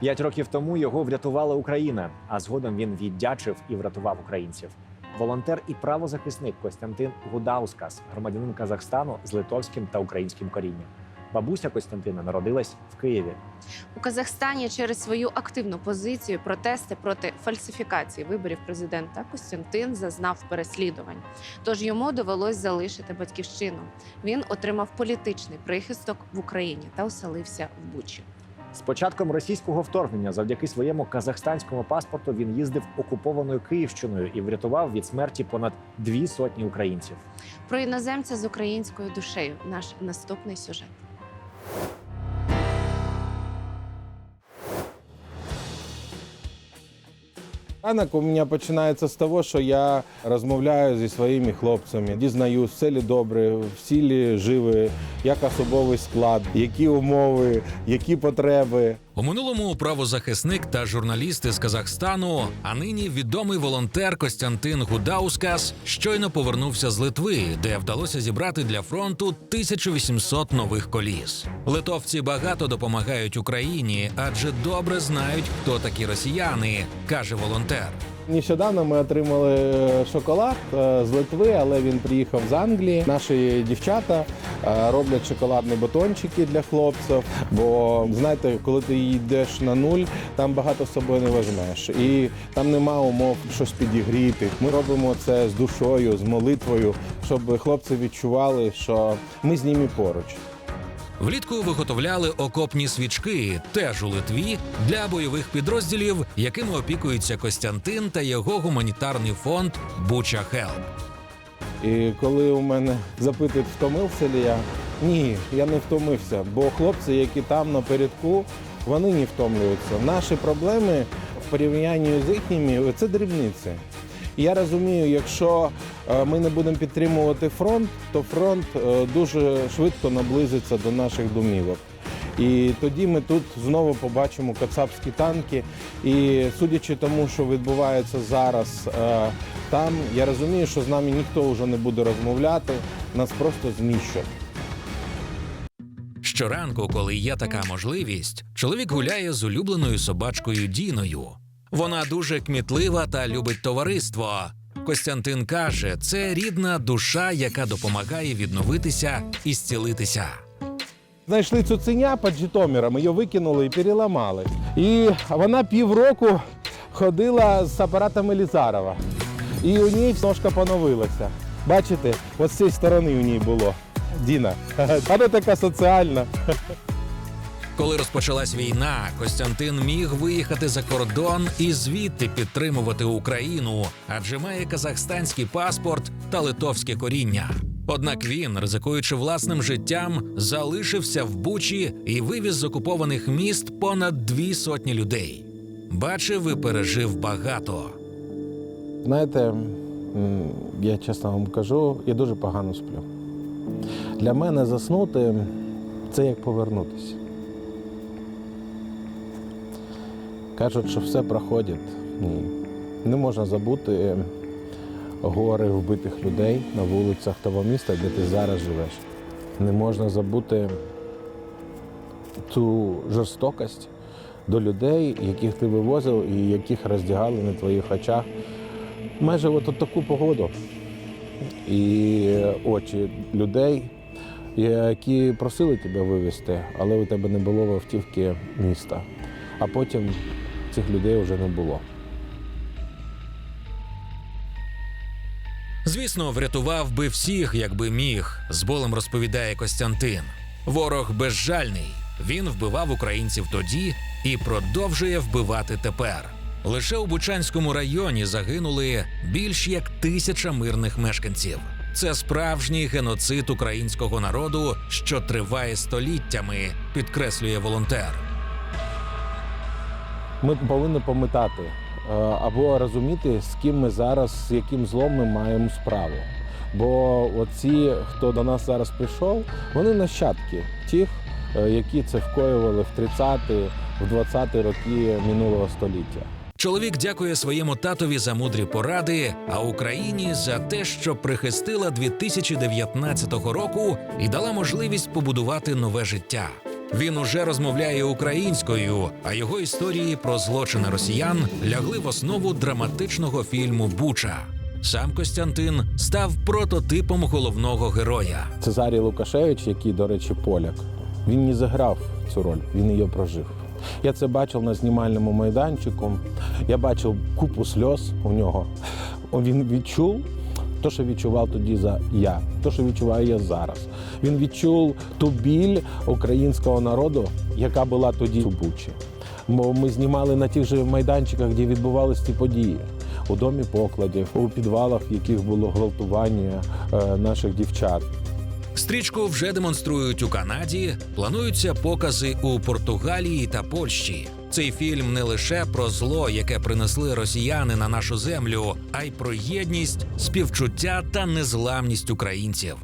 П'ять років тому його врятувала Україна, а згодом він віддячив і врятував українців. Волонтер і правозахисник Костянтин Гудаускас, громадянин Казахстану з литовським та українським корінням. Бабуся Костянтина народилась в Києві. У Казахстані через свою активну позицію протести проти фальсифікації виборів президента Костянтин зазнав переслідувань. Тож йому довелось залишити батьківщину. Він отримав політичний прихисток в Україні та оселився в Бучі. З початком російського вторгнення, завдяки своєму казахстанському паспорту, він їздив окупованою Київщиною і врятував від смерті понад дві сотні українців. Про іноземця з українською душею. Наш наступний сюжет. Ранок у мене починається з того, що я розмовляю зі своїми хлопцями, дізнаюсь, все лі добре, всі лі живі, як особовий склад, які умови, які потреби. У минулому правозахисник та журналіст із Казахстану, а нині відомий волонтер Костянтин Гудаускас щойно повернувся з Литви, де вдалося зібрати для фронту 1800 нових коліс. Литовці багато допомагають Україні, адже добре знають, хто такі росіяни, каже волонтер. Нещодавно ми отримали е, шоколад е, з Литви, але він приїхав з Англії. Наші дівчата е, роблять шоколадні батончики для хлопців. Бо знаєте, коли ти йдеш на нуль, там багато з собою не візьмеш. І там нема умов щось підігріти. Ми робимо це з душою, з молитвою, щоб хлопці відчували, що ми з ними поруч. Влітку виготовляли окопні свічки, теж у Литві, для бойових підрозділів, якими опікується Костянтин та його гуманітарний фонд Буча Хелп. І коли у мене запитують, втомився ли я, ні, я не втомився, бо хлопці, які там напередку, вони не втомлюються. Наші проблеми в порівнянні з їхніми це дрібниці. Я розумію, якщо е, ми не будемо підтримувати фронт, то фронт е, дуже швидко наблизиться до наших домівок. І тоді ми тут знову побачимо кацапські танки. І судячи тому, що відбувається зараз е, там, я розумію, що з нами ніхто вже не буде розмовляти, нас просто зміщать. Щоранку, коли є така можливість, чоловік гуляє з улюбленою собачкою Діною. Вона дуже кмітлива та любить товариство. Костянтин каже, це рідна душа, яка допомагає відновитися і зцілитися. Знайшли цуценя під Житомиром, її викинули і переламали. І вона півроку ходила з апаратом Елізарова. І у ній ножка поновилася. Бачите, от з цієї сторони у ній було. Діна. Вона така соціальна. Коли розпочалась війна, Костянтин міг виїхати за кордон і звідти підтримувати Україну, адже має казахстанський паспорт та литовське коріння. Однак він, ризикуючи власним життям, залишився в Бучі і вивіз з окупованих міст понад дві сотні людей. Бачив і пережив багато. Знаєте, я чесно вам кажу, я дуже погано сплю. Для мене заснути це як повернутися. Кажуть, що все проходить. Ні. Не можна забути гори вбитих людей на вулицях того міста, де ти зараз живеш. Не можна забути ту жорстокость до людей, яких ти вивозив і яких роздягали на твоїх очах майже от таку погоду. І очі людей, які просили тебе вивезти, але у тебе не було автівки міста. А потім цих людей вже не було. Звісно, врятував би всіх, якби міг, з болем розповідає Костянтин. Ворог безжальний. Він вбивав українців тоді і продовжує вбивати тепер. Лише у Бучанському районі загинули більш як тисяча мирних мешканців. Це справжній геноцид українського народу, що триває століттями, підкреслює волонтер. Ми повинні пам'ятати е, або розуміти, з ким ми зараз, з яким злом ми маємо справу. Бо оці, хто до нас зараз прийшов, вони нащадки тих, е, які це вкоювали в 30-ті, в 20-ті роки минулого століття. Чоловік дякує своєму татові за мудрі поради, а Україні за те, що прихистила 2019 року і дала можливість побудувати нове життя. Він уже розмовляє українською, а його історії про злочини росіян лягли в основу драматичного фільму Буча. Сам Костянтин став прототипом головного героя. Цезарій Лукашевич, який, до речі, поляк, він не заграв цю роль, він її прожив. Я це бачив на знімальному майданчику. Я бачив купу сльоз у нього. Він відчув те, що відчував тоді за я, те, що відчуваю я зараз. Він відчув ту біль українського народу, яка була тоді у Бучі. Бо ми знімали на тих же майданчиках, де відбувалися ці події. У домі покладів, у підвалах, в яких було гвалтування е, наших дівчат. Стрічку вже демонструють у Канаді. Плануються покази у Португалії та Польщі. Цей фільм не лише про зло, яке принесли росіяни на нашу землю, а й про єдність, співчуття та незламність українців.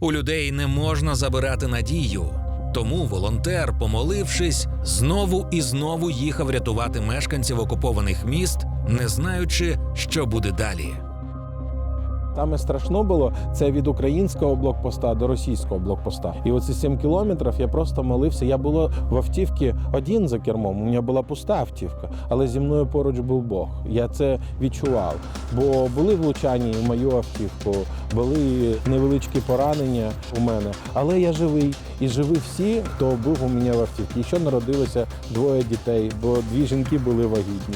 У людей не можна забирати надію. Тому волонтер, помолившись, знову і знову їхав рятувати мешканців окупованих міст, не знаючи, що буде далі. Саме страшно було це від українського блокпоста до російського блокпоста. І оці 7 кілометрів я просто молився. Я було в автівці один за кермом. У мене була пуста автівка, але зі мною поруч був Бог. Я це відчував. Бо були влучання в мою автівку, були невеличкі поранення у мене. Але я живий і живі всі, хто був у мене в автівці. І ще народилося двоє дітей, бо дві жінки були вагітні.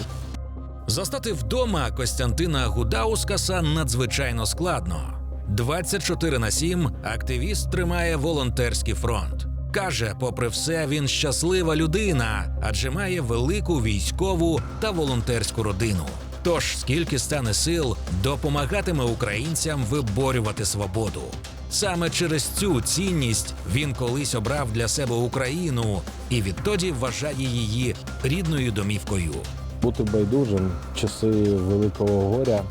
Застати вдома Костянтина Гудаускаса надзвичайно складно. 24 на 7 активіст тримає волонтерський фронт. Каже, попри все, він щаслива людина, адже має велику військову та волонтерську родину. Тож, скільки стане сил, допомагатиме українцям виборювати свободу. Саме через цю цінність він колись обрав для себе Україну і відтоді вважає її рідною домівкою. Бути байдужим часи великого горя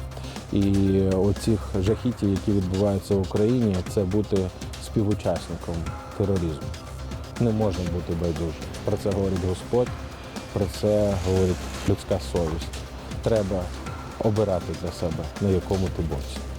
і оцих жахітів, які відбуваються в Україні, це бути співучасником тероризму. Не можна бути байдужим. Про це говорить Господь, про це говорить людська совість. Треба обирати для себе, на якому ти боці.